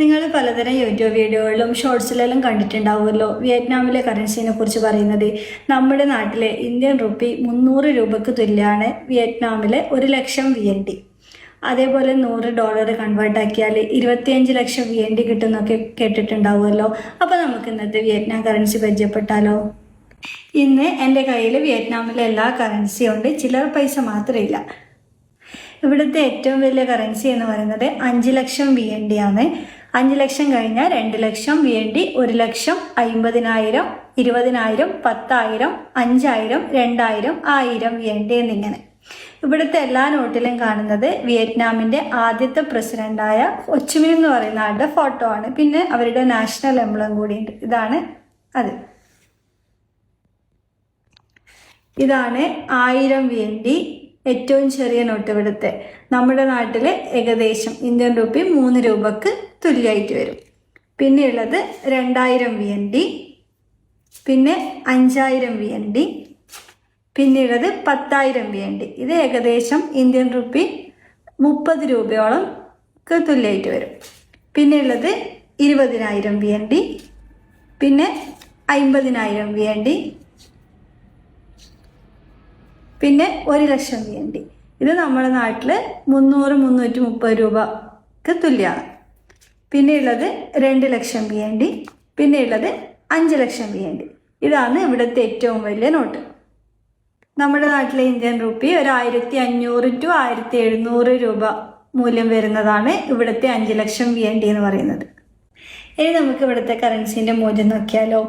നിങ്ങൾ പലതരം യൂട്യൂബ് വീഡിയോകളിലും ഷോർട്സിലെല്ലാം കണ്ടിട്ടുണ്ടാവുമല്ലോ. വിയറ്റ്നാമിലെ കറൻസിനെ കുറിച്ച് പറയുന്നത് നമ്മുടെ നാട്ടിലെ ഇന്ത്യൻ റുപ്പി മുന്നൂറ് രൂപയ്ക്ക് തുല്യമാണ് വിയറ്റ്നാമിലെ ഒരു ലക്ഷം വി എൻ ഡി അതേപോലെ നൂറ് ഡോളർ കൺവേർട്ട് ആക്കിയാൽ ഇരുപത്തിയഞ്ച് ലക്ഷം വി എൻ ഡി കിട്ടുന്നൊക്കെ കേട്ടിട്ടുണ്ടാവുമല്ലോ. അപ്പോൾ നമുക്ക് ഇന്നത്തെ വിയറ്റ്നാം കറൻസി പരിചയപ്പെട്ടാലോ? ഇന്ന് എന്റെ കയ്യിൽ വിയറ്റ്നാമിലെ എല്ലാ കറൻസിയും ഉണ്ട്. ചിലർ പൈസ മാത്രമില്ല ഇവിടുത്തെ ഏറ്റവും വലിയ കറൻസി എന്ന് പറയുന്നത് അഞ്ച് ലക്ഷം വി എൻ ഡി ആണ് അഞ്ച് ലക്ഷം കഴിഞ്ഞാൽ രണ്ട് ലക്ഷം വേണ്ടി ഒരു ലക്ഷം അമ്പതിനായിരം ഇരുപതിനായിരം പത്തായിരം അഞ്ചായിരം രണ്ടായിരം ആയിരം വേണ്ടി എന്നിങ്ങനെ. ഇവിടുത്തെ എല്ലാ നോട്ടിലും കാണുന്നത് വിയറ്റ്നാമിന്റെ ആദ്യത്തെ പ്രസിഡന്റായ ഒച്ചുമിൻ എന്ന് പറയുന്ന ആളുടെ ഫോട്ടോ ആണ്. പിന്നെ അവരുടെ നാഷണൽ എംബ്ലം കൂടിയുണ്ട്. ഇതാണ് അത്. ഇതാണ് ആയിരം വി എൻ ഡി ഏറ്റവും ചെറിയ നോട്ട് ഇവിടുത്തെ നമ്മുടെ നാട്ടിൽ ഏകദേശം ഇന്ത്യൻ റുപ്പി മൂന്ന് രൂപക്ക് തുല്യമായിട്ട് വരും. പിന്നെയുള്ളത് രണ്ടായിരം വി എൻ ഡി പിന്നെ അഞ്ചായിരം വി എൻ ഡി പിന്നെയുള്ളത് പത്തായിരം വി എൻ ഡി ഇത് ഏകദേശം ഇന്ത്യൻ റുപ്പി മുപ്പത് രൂപയോളം തുല്യമായിട്ട് വരും. പിന്നെയുള്ളത് ഇരുപതിനായിരം വി എൻ ഡി പിന്നെ അമ്പതിനായിരം വി എൻ ഡി പിന്നെ ഒരു ലക്ഷം വി എൻ ഡി. ഇത് നമ്മുടെ നാട്ടിൽ മുന്നൂറ് മുന്നൂറ്റി മുപ്പത് രൂപക്ക് തുല്യമാണ്. പിന്നെ ഉള്ളത് രണ്ട് ലക്ഷം വി എൻ ഡി പിന്നെ ഉള്ളത് അഞ്ച് ലക്ഷം വി എൻ ഡി. ഇതാണ് ഇവിടുത്തെ ഏറ്റവും വലിയ നോട്ട്. നമ്മുടെ നാട്ടിലെ ഇന്ത്യൻ റുപ്പി ഒരു ആയിരത്തി അഞ്ഞൂറ് ടു ആയിരത്തി എഴുന്നൂറ് രൂപ മൂല്യം വരുന്നതാണ് ഇവിടുത്തെ അഞ്ച് ലക്ഷം വി എൻ ഡി എന്ന് പറയുന്നത്. ഇനി നമുക്ക് ഇവിടുത്തെ കറൻസിന്റെ മൂല്യം നോക്കിയാലോ.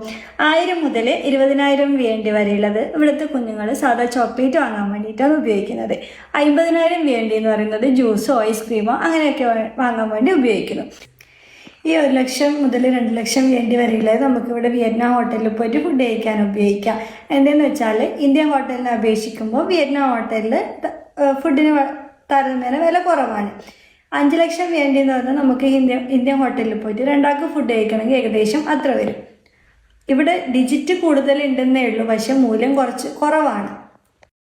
ആയിരം മുതൽ ഇരുപതിനായിരം വേണ്ടി വരെയുള്ളത് ഇവിടുത്തെ കുഞ്ഞുങ്ങൾ സാധാ ചോക്ലേറ്റ് വാങ്ങാൻ വേണ്ടിയിട്ടാണ് ഉപയോഗിക്കുന്നത്. അമ്പതിനായിരം വേണ്ടി എന്ന് പറയുന്നത് ജ്യൂസോ ഐസ്ക്രീമോ അങ്ങനെയൊക്കെ വാങ്ങാൻ വേണ്ടി ഉപയോഗിക്കുന്നു. ഈ ഒരു ലക്ഷം മുതൽ രണ്ട് ലക്ഷം വേണ്ടി വരെയുള്ളത് നമുക്കിവിടെ വിയറ്റ്നാം ഹോട്ടലിൽ പോയിട്ട് ഫുഡ് കഴിക്കാൻ ഉപയോഗിക്കാം. എന്തെന്ന് വെച്ചാൽ ഇന്ത്യൻ ഹോട്ടലിനെ അപേക്ഷിക്കുമ്പോൾ വിയറ്റ്നാം ഹോട്ടലിൽ ഫുഡിന് താരതമ്യേന വില കുറവാണ്. അഞ്ച് ലക്ഷം വേണ്ടിയെന്ന് പറഞ്ഞാൽ നമുക്ക് ഇന്ത്യ ഇന്ത്യൻ ഹോട്ടലിൽ പോയിട്ട് രണ്ടാൾക്ക് ഫുഡ് കഴിക്കണമെങ്കിൽ ഏകദേശം അത്ര വരും. ഇവിടെ ഡിജിറ്റ് കൂടുതലുണ്ടെന്നേ ഉള്ളൂ. പക്ഷേ മൂല്യം കുറച്ച് കുറവാണ്.